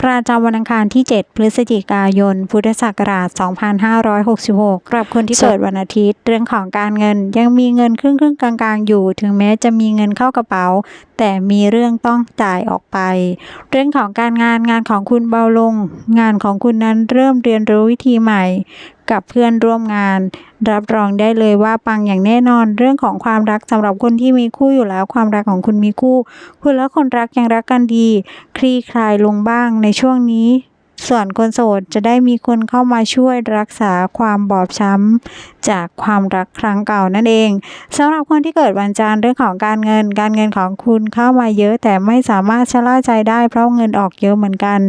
ประจำวันอังคารที่ 7 พฤศจิกายน พุทธศักราช 2566สำหรับคนที่เกิดวันอาทิตย์ เรื่องของการเงินยังมีเงินครึ่งครึ่งกลางๆ อยู่ ถึงแม้จะมีเงินเข้ากระเป๋า แต่มีเรื่องต้องจ่ายออกไป เรื่องของการงานงานของคุณเบาลง งานของคุณนั้นเริ่มเรียนรู้วิธีใหม่ กับเพื่อนร่วมงาน รับรองได้เลยว่าปังอย่างแน่นอน เรื่องของความรักสำหรับคนที่มีคู่อยู่แล้วความรักของคุณมีคู่ คุณและคนรักยังรักกันดี คลี่คลายลงบ้างในช่วงนี้ ส่วนคนโสดจะได้มีคนเข้ามาช่วยรักษาความบอบช้ำจากความรักครั้งเก่านั่นเองสำหรับคนที่เกิดวันจันทร์เรื่องของการเงิน การเงินของคุณเข้ามาเยอะแต่ไม่สามารถชะล่าใจได้เพราะเงินออกเยอะเหมือนกัน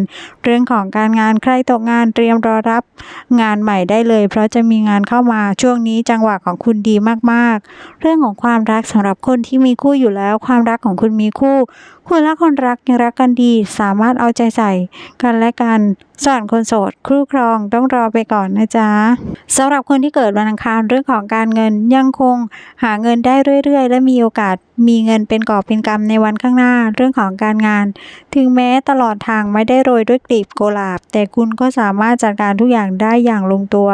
เรื่องของการงานใครตกงานเตรียมรอรับงานใหม่ได้เลย เพราะจะมีงานเข้ามาช่วงนี้จังหวะของคุณดีมากๆ เรื่องของความรักสำหรับคนที่มีคู่อยู่แล้ว ความรักของคุณมีคู่คนรักคนรักยังรักกันดี สามารถเอาใจใส่กันและกัน ส่วนคนโสดคู่ครองต้องรอไปก่อนนะจ๊ะสำหรับคนที่เกิดวันอังคารเรื่องของการเงินยังคงหาเงินได้เรื่อย ๆ และมีโอกาสมีเงินเป็นกอบเป็นกำในวันข้างหน้าเรื่องของการงาน ถึงแม้ตลอดทางไม่ได้โรยด้วยกลีบโกลาบ แต่คุณก็สามารถจัดการทุกอย่างได้อย่างลงตัว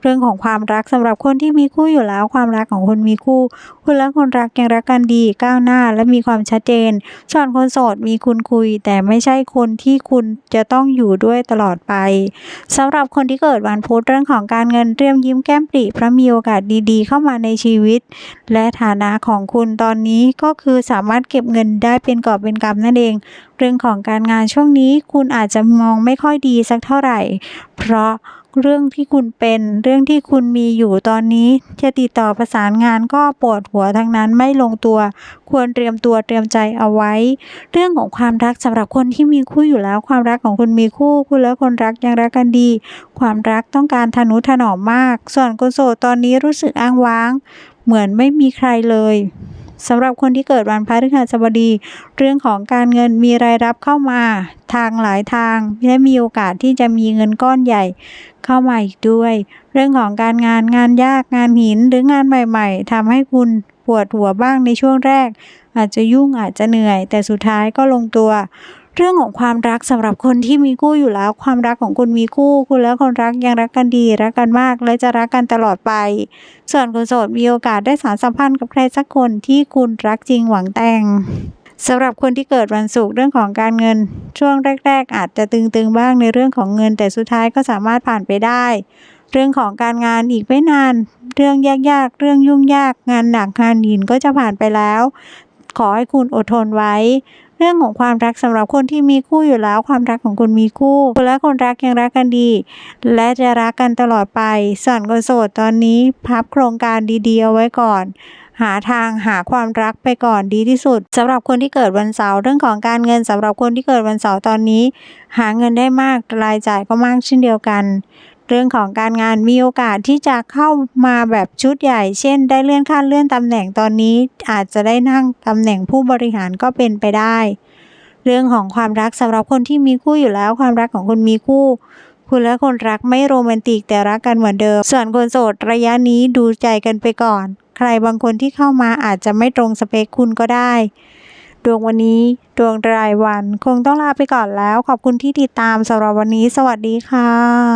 เรื่องของความรักสำหรับคนที่มีคู่อยู่แล้วความรักของคนมีคู่ คุณและคนรักยังรักกันดีก้าวหน้าและมีความชัดเจนส่วนคนโสดมีคุณคุย แต่ไม่ใช่คนที่คุณจะต้องอยู่ด้วยตลอดไปสำหรับคนที่เกิดวันพุธเรื่องของการเงินเตรียมยิ้มแก้มปริเพราะมีโอกาสดีๆ เข้ามาในชีวิต และฐานะของคุณตอนนี้ก็คือสามารถเก็บเงินได้เป็นกอบเป็นกำนั่นเองเรื่องของการงานช่วงนี้คุณอาจจะมองไม่ค่อยดีสักเท่าไหร่ เพราะเรื่องที่คุณเป็นเรื่องที่คุณมีอยู่ตอนนี้จะติดต่อประสานงานก็ปวดหัวทั้งนั้นไม่ลงตัว ควรเตรียมตัวเตรียมใจเอาไว้ เรื่องของความรักสำหรับคนที่มีคู่อยู่แล้ว ความรักของคุณมีคู่คุณและคนรักยังรักกันดี ความรักต้องการทนุถนอมมาก ส่วนคนโสดตอนนี้รู้สึกอ้างว้าง เหมือนไม่มีใครเลย สำหรับคนที่เกิดวันพฤหัสบดี เรื่องของการเงินมีรายรับเข้ามาทางหลายทาง และมีโอกาสที่จะมีเงินก้อนใหญ่เข้ามาอีกด้วย เรื่องของการงานงานยากงานหินหรืองานใหม่ๆทำให้คุณปวดหัวบ้างในช่วงแรก อาจจะยุ่งอาจจะเหนื่อย แต่สุดท้ายก็ลงตัว เรื่องของความรักสำหรับคนที่มีคู่อยู่แล้ว ความรักของคุณมีคู่ คุณและคนรักยังรักกันดีรักกันมาก และจะรักกันตลอดไป ส่วนคนโสดมีโอกาสได้สานสัมพันธ์กับใครสักคนที่คุณรักจริงหวังแต่งสำหรับคนที่เกิดวันศุกร์เรื่องของการเงิน ช่วงแรก ๆ อาจจะตึงๆบ้างในเรื่องของเงิน แต่สุดท้ายก็สามารถผ่านไปได้ เรื่องของการงานอีกไม่นาน เรื่องยากๆ เรื่องยุ่งยาก งานหนักงานหินก็จะผ่านไปแล้ว ขอให้คุณอดทนไว้ เรื่องของความรักสำหรับคนที่มีคู่อยู่แล้ว ความรักของคุณมีคู่คุณและคนรักยังรักกันดี และจะรักกันตลอดไปส่วนคนโสดตอนนี้พับโครงการดีๆเอาไว้ก่อนหาทางหาความรักไปก่อนดีที่สุดสำหรับคนที่เกิดวันเสาร์เรื่องของการเงินสำหรับคนที่เกิดวันเสาร์ตอนนี้ หาเงินได้มากรายจ่ายก็มากเช่นเดียวกัน เรื่องของการงานมีโอกาสที่จะเข้ามาแบบชุดใหญ่ เช่น ได้เลื่อนขั้นเลื่อนตำแหน่งตอนนี้อาจจะได้นั่งตำแหน่งผู้บริหารก็เป็นไปได้ เรื่องของความรักสำหรับคนที่มีคู่อยู่แล้ว ความรักของคุณมีคู่ คุณและคนรักไม่โรแมนติกแต่รักกันเหมือนเดิม ส่วนคนโสดระยะนี้ดูใจกันไปก่อน ใครบางคนที่เข้ามาอาจจะไม่ตรงสเปคคุณก็ได้ดวงวันนี้ ดวงรายวัน คงต้องลาไปก่อนแล้ว ขอบคุณที่ติดตามสำหรับวันนี้ สวัสดีค่ะ